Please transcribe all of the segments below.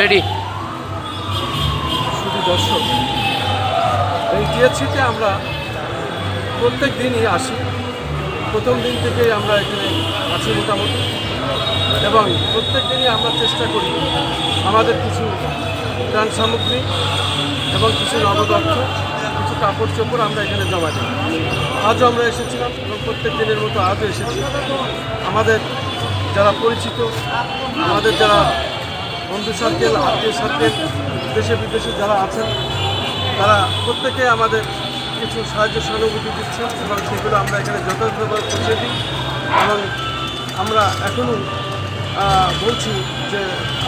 Ready শুধু দর্শক, এই টিএসসিতে আমরা প্রত্যেক দিনই আসি। প্রথম দিন থেকেই আমরা এখানে আছি মোটামুটি। এবং প্রত্যেক দিনই আমরা চেষ্টা করি আমাদের কিছু ত্রাণ সামগ্রী এবং কিছু নগদ অর্থ কিছু কাপড় চোপড় আমরা এখানে জমা দিই। আজও আমরা এসেছিলাম এবং প্রত্যেক দিনের মতো আজও এসেছি। আমাদের যারা পরিচিত, আমাদের যারা বন্ধু সার্কেল আত্মীয় সার্কেল দেশে বিদেশে যারা আছেন, তারা প্রত্যেকে আমাদের কিছু সাহায্য, সহানুভূতি দিচ্ছেন এবং সেগুলো আমরা এখানে যথাযথভাবে পৌঁছে দিই। এবং আমরা এখনও বলছি যে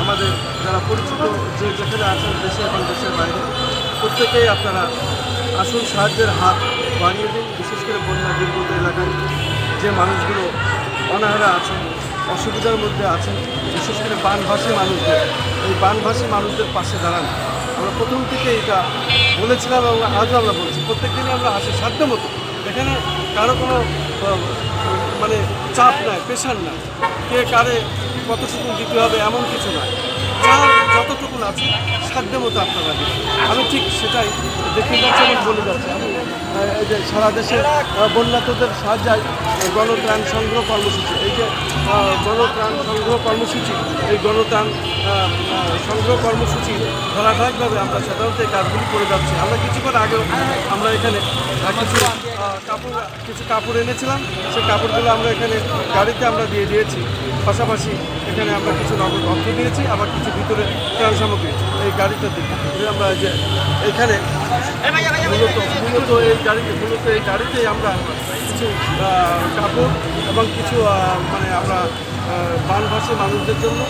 আমাদের যারা পরিচিত যে যেখানে আছেন, দেশে এবং দেশের বাইরে, প্রত্যেকেই আপনারা আসুন, সাহায্যের হাত বাড়িয়ে দিন। বিশেষ করে বন্যা দুর্গত এলাকায় যে মানুষগুলো অনাহারা আছেন অসুবিধার মধ্যে আছেন, বিশেষ করে বানভাসী মানুষদের। এই বানভাসী মানুষদের পাশে দাঁড়ান। আমরা প্রথম থেকে এটা বলেছিলাম এবং আজও আমরা বলছি প্রত্যেক দিনই আমরা আসি সাধ্য মতো। এখানে কারও কোনো মানে চাপ নাই প্রেশার নাই। কে কারে কতটুকু দিতে হবে, এমন কিছু নয় যতটুকু আছে? সাধ্য মতো আপনারা আমি ঠিক সেটাই দেখে যাচ্ছি এবং বলে যাচ্ছি। এই যে সারা দেশে বন্যাতদের সাহায্যায় গণত্রাণ সংগ্রহ কর্মসূচি, এই যে গণত্রাণ সংগ্রহ কর্মসূচি, এই গণত্রাণ সংগ্রহ কর্মসূচি ধারাবাহিকভাবে আমরা সাধারণত এই কাজগুলি করে যাচ্ছি। আমরা কিছুক্ষণ আগেও আমরা এখানে কিছু কাপড় কিছু কাপড় এনেছিলাম। সেই কাপড়গুলো আমরা এখানে গাড়িতে আমরা দিয়ে দিয়েছি। পাশাপাশি এখানে আমরা কিছু নগদ অর্থ দিয়েছি আবার কিছু ভিতরে ত্রাণ সামগ্রী এই গাড়িটা দিই আমরা এই যে এখানে মূলত মূলত এই গাড়িতে মূলত এই গাড়িতেই আমরা কিছু কাপড় এবং কিছু মানে আমরা বানভাসী মানুষদের জন্য,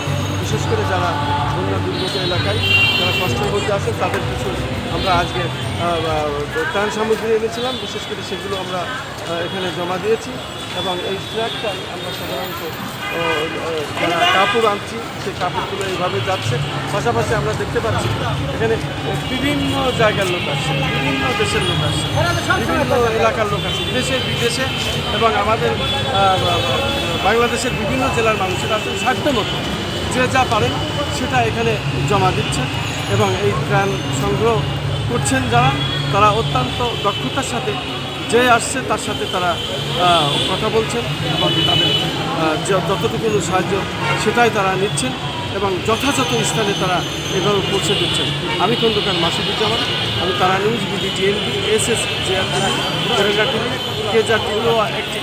বিশেষ করে যারা বন্যা দুর্গত এলাকায়, যারা কষ্টের মধ্যে আছে, তাদের কিছু আমরা আজকে ত্রাণ সামগ্রী এনেছিলাম। বিশেষ করে সেগুলো আমরা এখানে জমা দিয়েছি এবং এই ট্র্যাকটা আমরা সাধারণত যারা কাপড় আনছি, সেই কাপড়গুলো এইভাবে যাচ্ছে। পাশাপাশি আমরা দেখতে পাচ্ছি, এখানে বিভিন্ন জায়গার লোক আসছে, বিভিন্ন দেশের লোক আসছে। এলাকার লোক আছে, দেশে, বিদেশে এবং আমাদের বাংলাদেশের বিভিন্ন জেলার মানুষেরা আছে সাধ্য মতো যে যা পারেন সেটা এখানে জমা দিচ্ছেন এবং এই ত্রাণ সংগ্রহ করছেন যারা, তারা অত্যন্ত দক্ষতার সাথে যে আসছে তার সাথে তারা কথা বলছেন এবং তাদের যতটুকু সাহায্য সেটাই তারা নিচ্ছেন। এবং যথাযথ স্থানে তারা এভাবে পৌঁছে দিচ্ছেন। আমি খন্দকার মাসুদুজ্জামান, আমি তারা news, BD TNP S S TV, কেজা একটি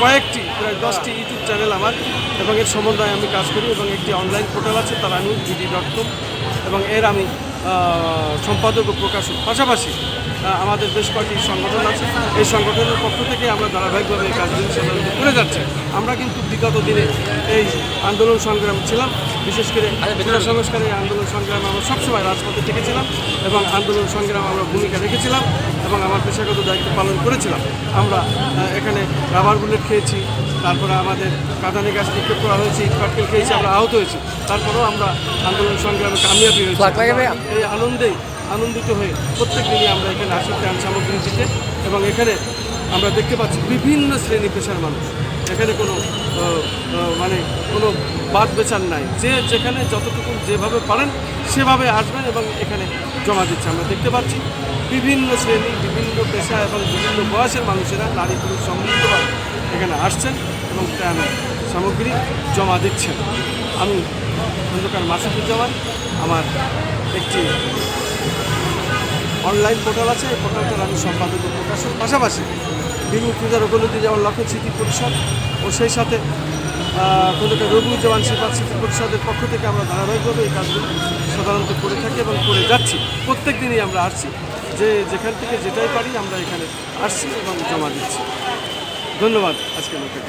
কয়েকটি, প্রায় দশটি ইউটিউব চ্যানেল আমার, এবং এর সমন্বয়ে আমি কাজ করি এবং একটি অনলাইন পোর্টাল আছে তারা নিউজ, বিডি ডট কম, এবং এর আমি সম্পাদক ও প্রকাশক। পাশাপাশি আমাদের বেশ কয়েকটি সংগঠন আছে। এই সংগঠনের পক্ষ থেকে আমরা ধারাবাহিকভাবে এই কাজগুলি সাধারণত করে যাচ্ছে। আমরা কিন্তু বিগত দিনে এই আন্দোলন সংগ্রাম ছিলাম। বিশেষ করে জেলা সংস্কারের আন্দোলন সংগ্রামে আমরা সবসময় রাজপথে থেকেছিলাম এবং আন্দোলন সংগ্রাম আমরা ভূমিকা রেখেছিলাম এবং আমার পেশাগত দায়িত্ব পালন করেছিলাম। আমরা এখানে রাবার বুলেট খেয়েছি তারপরে আমাদের কাঁদানি গাছ নিক্ষেপ করা হয়েছে ইট পাটকেল খেয়েছি আমরা আহত হয়েছি। তারপরেও আমরা আন্দোলন সংগ্রামে কামিয়াবি হয়েছি। এই আনন্দেই আনন্দিত হয়ে প্রত্যেক দিনই আমরা এখানে আসি ত্রাণ সামগ্রী দিতে এবং এখানে আমরা দেখতে পাচ্ছি বিভিন্ন শ্রেণি পেশার মানুষ। এখানে কোনো মানে কোনো বাদ বেচার নাই। যে যেখানে যতটুকু যেভাবে পারেন সেভাবে আসবেন এবং এখানে জমা দিচ্ছে। আমরা দেখতে পাচ্ছি বিভিন্ন শ্রেণি, বিভিন্ন পেশা এবং বিভিন্ন বয়সের মানুষেরা নারী পুরুষ সম্মিলিতভাবে এখানে আসছেন এবং ত্রাণ সামগ্রী জমা দিচ্ছেন। আমি খন্দকার মাসুদুজ্জামান, আমার একটি অনলাইন পোর্টাল আছে, এই পোর্টালটার আমি সম্পাদক ও প্রকাশক। পাশাপাশি পূজার উপলব্ধি যেমন লক্ষ্য স্মৃতি পরিষদ ও সেই সাথে খন্দকার রবুজ্জামান শিপাত স্মৃতি পরিষদের পক্ষ থেকে আমরা ধারাবাহিকভাবে এই কাজগুলো সাধারণত করে থাকি এবং করে যাচ্ছি। প্রত্যেক দিনই আমরা আসছি। যে যেখান থেকে যেটাই পারি আমরা এখানে আসছি এবং জমা দিচ্ছি। ধন্যবাদ আজকের লোকের